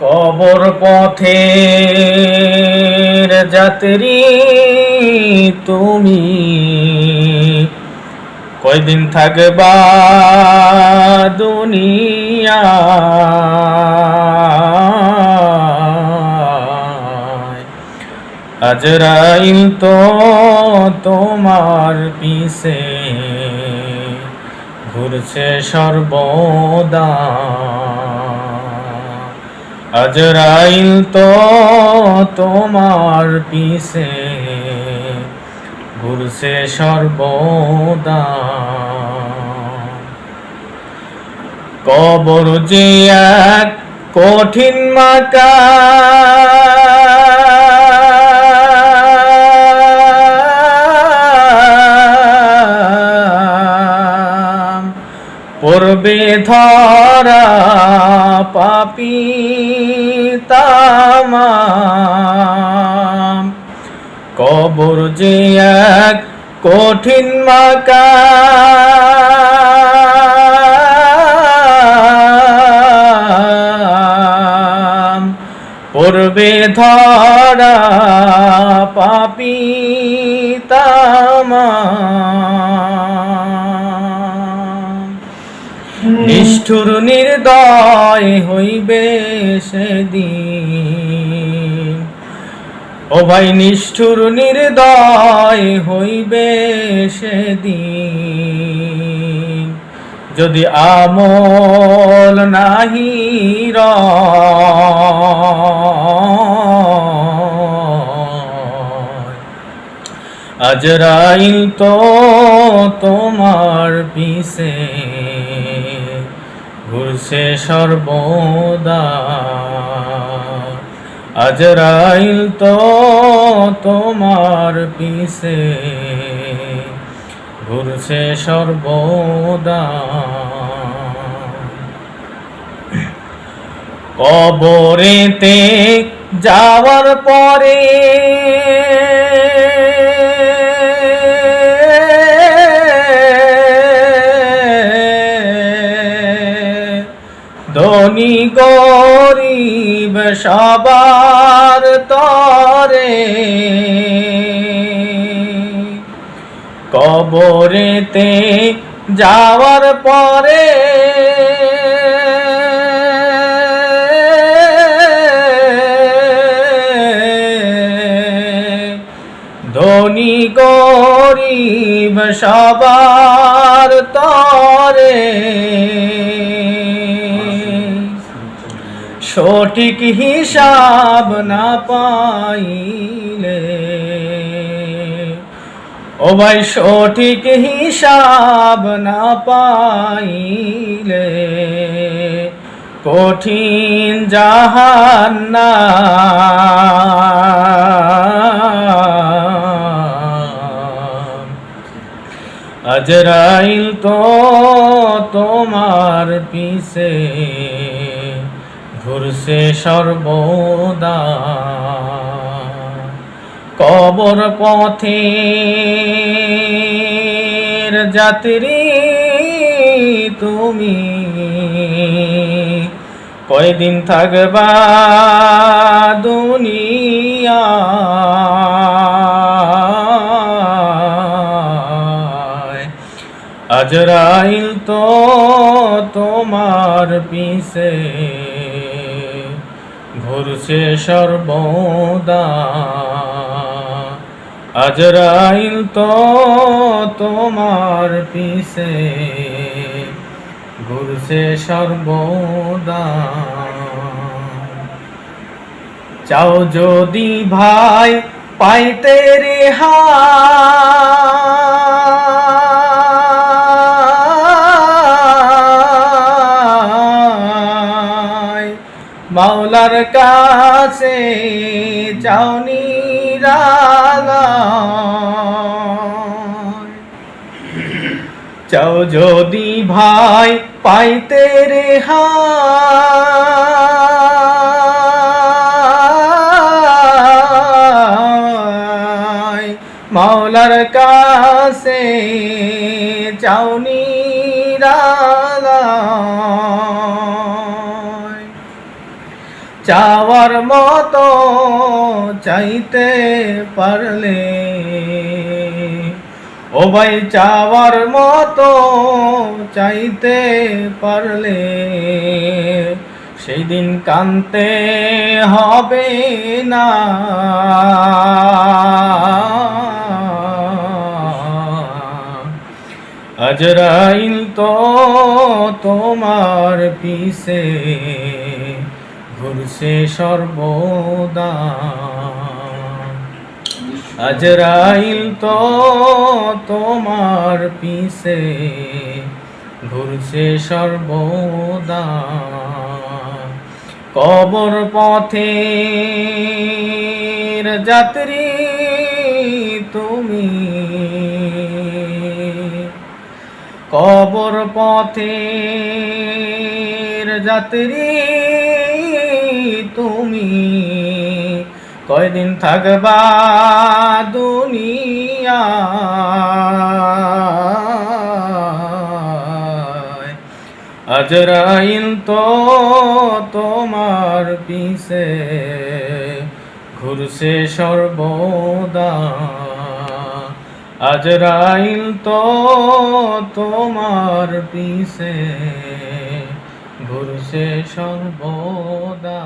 কবর পথের যাত্রী তুমি। কয়দিন থাকবা দুনিয়া আজরাইল তো তোমার পিছে। ঘুরছে সর্বদা। আজরাইল তো তোমার পিছে ঘুরছে সর্বদা। কবর যে এক কঠিন মাকা পূর্বে ধরা পাপি তামাম কবর যে এক কঠিন মাকা পূর্বে ধরা পাপি তামাম নিষ্ঠুর নির্দয় হইবে সেদিন। ও ভাই নিষ্ঠুর নির্দয় হইবে সেদিন। যদি আমল নাহি রয় আজরাইল তো তোমার পিছে, ঘুরছে সর্বদা। আজরাইল তো তোমার পিছে, ঘুরছে সর্বদা। কবরেতে যাওয়ার পরে ধনী গরিব সবার তরে। কবরেতে যাওয়ার পরে ধনী গরিব সবার তরে। সঠিক হিসাব না পাইলে। ও ভাই, সঠিক হিসাব না পাইলে কঠিন জাহান্না আজরাইল তো তোমার পিছে। ঘুরছে সর্বদা। কবর পথে যাত্রী তুমি। কয়দিন থাকবা দুনিয়া? আজরাইল তো তোমার পিছে। ঘুরছে সর্বদা। আজরাইল তো তোমার পিছে ঘুরছে সর্বদা। চাও যদি ভাই পাইতে রে মাওলার কাছে চাওনি চাও যদি ভাই পাইতে রে মাওলার কাছে চাওনি চাওয়ার মতো চাইতে পারলে। ও ভাই, চাওয়ার মতো চাইতে পারলে সেই দিন কানতে হবে না। আজরাইল তো তোমার পিছে। ঘুরছে সর্বদা। আজরাইল তো তোমার পিছে, ঘুরছে সর্বদা। কবর পথে যাত্রী তুমি। কবর পথে যাত্রী তুমি। কয়দিন থাকবা দুনিয়া আজরাইল তো তোমার পিছে ঘুরছে সর্বদা। আজরাইল তো তোমার পিছে। ঘুরছে সর্বদা